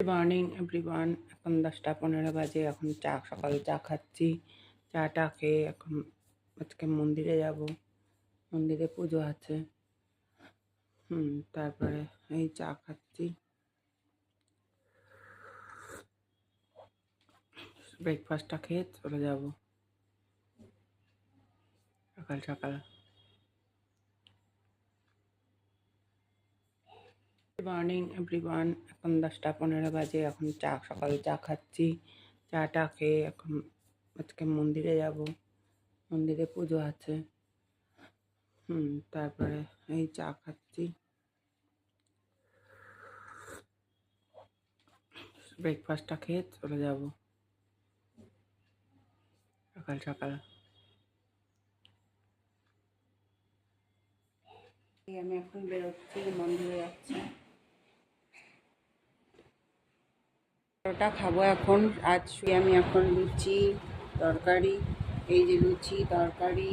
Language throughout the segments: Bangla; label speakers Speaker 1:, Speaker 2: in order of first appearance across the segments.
Speaker 1: মর্নিং এভরিওয়ান এখন দশটা পনেরো বাজে, এখন চা, সকালে চা খাচ্ছি। চাটা খেয়ে এখন আজকে মন্দিরে যাব। মন্দিরে পুজো আছে। হুম, তারপরে এই চা খাচ্ছি। ব্রেকফাস্টটা খেয়ে চলে যাব। সকাল সকাল। মর্নিং এভরিওয়ান এখন দশটা পনেরো বাজে, এখন চা, সকালে চা খাচ্ছি। চাটা খেয়ে এখন আজকে মন্দিরে যাব। মন্দিরে পুজো আছে। হুম, তারপরে এই চা খাচ্ছি। ব্রেকফাস্টটা খেয়ে চলে যাব। সকাল সকাল। আমি এখন বেরোচ্ছি, মন্দিরে যাচ্ছি। পরোটা খাব এখন। আজ শুয়ে আমি এখন লুচি তরকারি, এই যে লুচি তরকারি।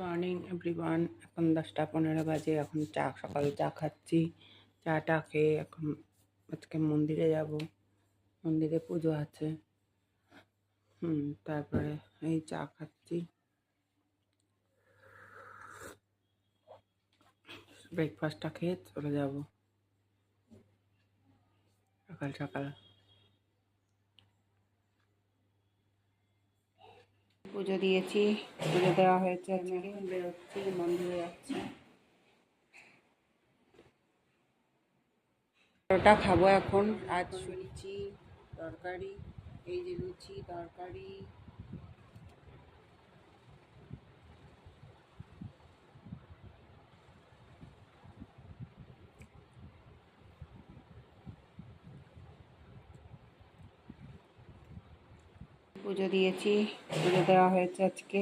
Speaker 1: মর্নিং এভরিওয়ান এখন দশটা পনেরো বাজে, এখন চা, সকালে চা খাচ্ছি। চাটা খেয়ে এখন আজকে মন্দিরে যাব। মন্দিরে পুজো আছে। হুম, তারপরে এই চা খাচ্ছি। ব্রেকফাস্টটা খেয়ে চলে যাব। সকাল সকাল। পুজো দিয়েছি, পুজো দেওয়া হয়েছে এখন বেরোচ্ছি মন্দিরে যাচ্ছি। পরোটা খাব এখন, আজ লুচি তরকারি এই যে লুচি তরকারি পুজো দিয়েছি পুজো দেওয়া হয়েছে আজকে।